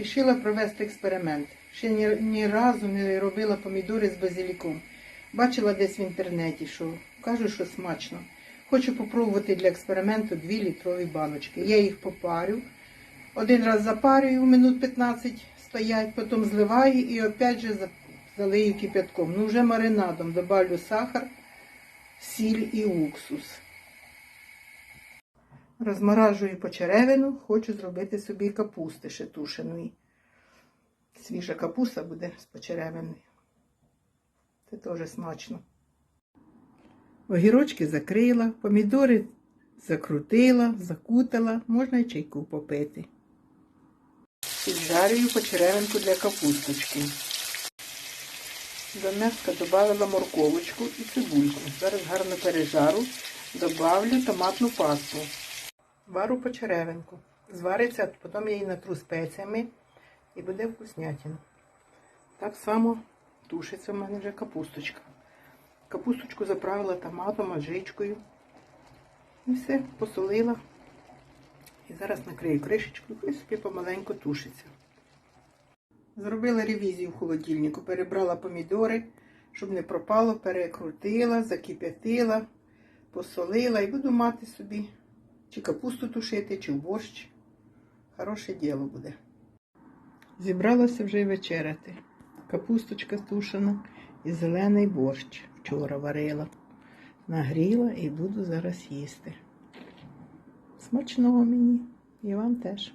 Рішила провести експеримент. Ще ні, ні разу не робила помідори з базиліком. Бачила десь в інтернеті, що кажуть, що смачно. Хочу попробувати для експерименту 2 літрові баночки. Я їх попарю. Один раз запарюю, минут 15 стоять, потім зливаю і опять же залию кипятком. Ну вже маринадом добавлю сахар, сіль і уксус. Розморажую почеревину, хочу зробити собі капусти ще. Свіжа капуста буде з почеревиною. Це теж смачно. Огірочки закрила, помідори закрутила, закутала, можна й чайку попити. Піджарюю почеревинку для капусточки. До м'яска додала морковочку і цибульку. Зараз гарно пережару, добавлю томатну пасту. Вару почеревинку. Звариться, потім я її натру спеціями і буде вкуснятина. Так само тушиться в мене вже капусточка. Капусточку заправила томатом, аджичкою. І все, посолила. І зараз накрию кришечку і собі помаленьку тушиться. Зробила ревізію в холодильнику, перебрала помідори, щоб не пропало, перекрутила, закип'ятила, посолила і буду мати собі чи капусту тушити, чи в борщ. Хороше діло буде. Зібралася вже й вечеряти. Капусточка тушена і зелений борщ вчора варила. Нагріла і буду зараз їсти. Смачного мені і вам теж.